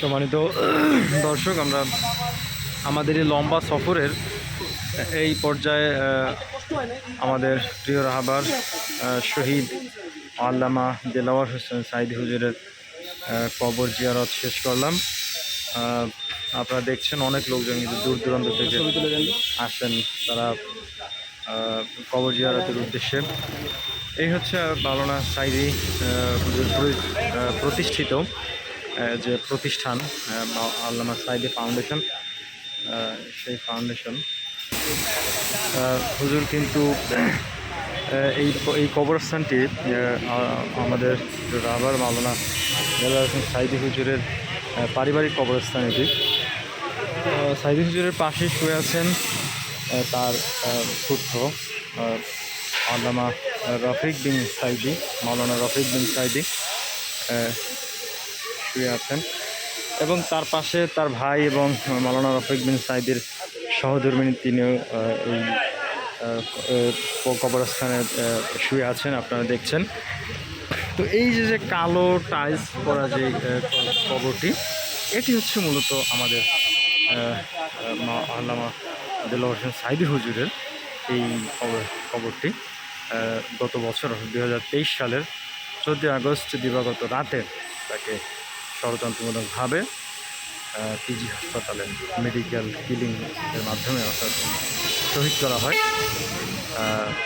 সম্মানিত দর্শক আমরা আমাদের এই লম্বা সফরের এই পর্যায়ে আমাদের প্রিয় রাহাবার শহীদ আল্লামা দেলাওয়ার হোসেন সাইদি হুজুরের কবর জিয়ারত শেষ করলাম। আপনারা দেখছেন অনেক লোকজন কিন্তু দূর দূরান্ত থেকে আসেন তারা কবর জিয়ারতের উদ্দেশ্যে। এই হচ্ছে বালনা সাইদি প্রতিষ্ঠিত। যে প্রতিষ্ঠান আল্লামা সাইদি ফাউন্ডেশন সেই ফাউন্ডেশন। হুজুর কিন্তু এই এই কবরস্থানটি আমাদের রাবার মাওলানা দেলাওয়ার হোসেন সাইদি হুজুরের পারিবারিক কবরস্থান এটি। সাইদি হুজুরের পাশে শুয়ে আছেন তার পুত্র আল্লামা রফিক বিন সাইদি, মাওলানা রফিক বিন সাইদি। শুয়ে আছেন। এবং তার পাশে তার ভাই এবং মাওলানা রফিক বিন সাইদির সহধর্মিনী তিনিও এই কবরস্থানে শুয়ে আছেন, আপনারা দেখছেন। তো এই যে যে কালো টাইলস করা যে কবরটি, এটি হচ্ছে মূলত আমাদের আল্লামা দেলোয়ার হোসেন সাইদি হুজুরের এই কবর, কবরটি। গত বছর দু হাজার তেইশ সালের চোদ্দই আগস্ট দিবাগত রাতে তাকে ষড়যন্ত্রমূলকভাবে পিজি হাসপাতালে মেডিকেল কিলিং এর মাধ্যমে অর্থাৎ শহীদ করা হয়।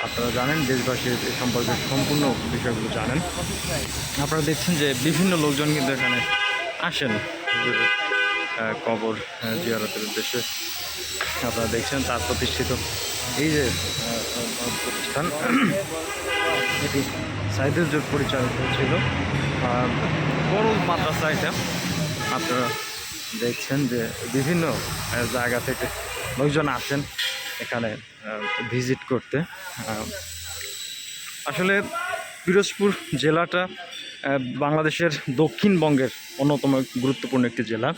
আপনারা জানেন দেশবাসী এ সম্পর্কে সম্পূর্ণ বিষয়গুলো জানেন। আপনারা দেখছেন যে বিভিন্ন লোকজন কিন্তু এখানে আসেন। কবর জিয়ারতের উদ্দেশ্যে আপনারা দেখছেন, তার প্রতিষ্ঠিত এই যে প্রতিষ্ঠান, এটি সাইদুজ্জোর পরিচালিত ছিল আর বড় মাদ্রাসা এটা। আপনারা দেখছেন যে বিভিন্ন জায়গা থেকে লোকজন আসেন এখানে ভিজিট করতে। আসলে পিরোজপুর জেলাটা বাংলাদেশের দক্ষিণবঙ্গের অন্যতম গুরুত্বপূর্ণ একটি জেলা।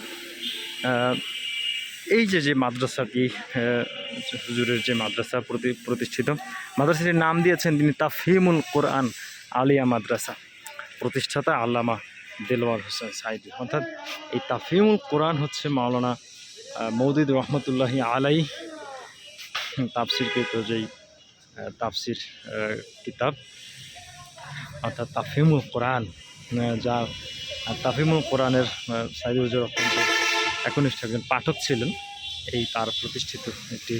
এই যে যে মাদ্রাসাটি হুজুরের যে মাদ্রাসা প্রতি, প্রতিষ্ঠিত, মাদ্রাসাটির নাম দিয়েছেন তিনি তাফহিমুল কোরআন। আলিয়া মাদ্রাসা। প্রতিষ্ঠাতা আল্লামা দেলোয়ার হোসেন সাইদি। অর্থাৎ এই তাফহিমুল কোরআন হচ্ছে মাওলানা মৌদুদ রহমতুল্লাহি আলাই তাফসিরকৃত যেই তাফসির কিতাব অর্থাৎ তাফহিমুল কোরআন যা আহ, তাফহিমুল কোরআনের আহ, সাইদি হুজুর অত্যন্ত একনিষ্ঠ একজন পাঠক ছিলেন এই তার প্রতিষ্ঠিত একটি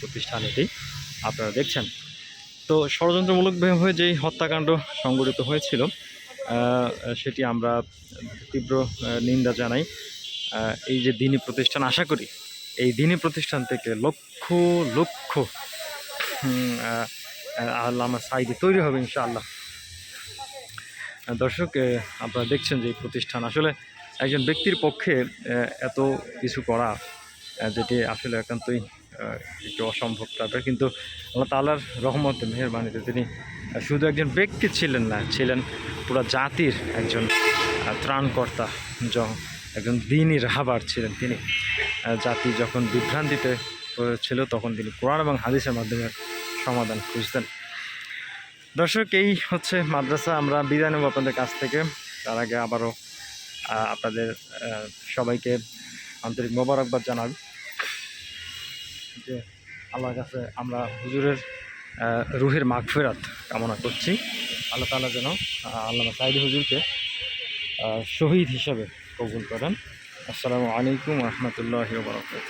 প্রতিষ্ঠান এটি। আপনারা দেখছেন তো ষড়যন্ত্রমূলকভাবে যেই হত্যাকাণ্ড সংঘটিত হয়েছিল সেটি আমরা তীব্র নিন্দা জানাই। এই যে দিনী প্রতিষ্ঠান আশা করি এই দিনী প্রতিষ্ঠান থেকে লক্ষ লক্ষ আল্লামা সাইদি তৈরি হবে ইনশাআল্লাহ। আহ, দর্শক আপনারা দেখছেন যে এই প্রতিষ্ঠান আসলে একজন ব্যক্তির পক্ষে এত কিছু করা যেটি আসলে একান্তই একটু অসম্ভব টাইপের কিন্তু আল্লাহ তালার রহমতে, মেহরবানিতে তিনি শুধু একজন ব্যক্তি ছিলেন না, ছিলেন পুরো জাতির একজন ত্রাণকর্তা একজন দিনই রাহাবার ছিলেন তিনি। জাতি যখন বিভ্রান্তিতে ছিল তখন তিনি কোরআন এবং হাদিসের মাধ্যমে সমাধান খুঁজতেন। দর্শক, এই হচ্ছে মাদ্রাসা। আমরা বিদায় নেব আপনাদের কাছ থেকে। তার আগে আবারও আপনাদের সবাইকে আন্তরিক মোবারকবাদ জানাই। যে আল্লাহর কাছে আমরা হুজুরের রুহের মাগফেরাত কামনা করছি। আল্লাহ তালা যেন আল্লাহ সাইদ হুজুরকে শহীদ হিসাবে কবুল করেন। আসসালামু আলাইকুম রহমতুল্লাহ বরকাত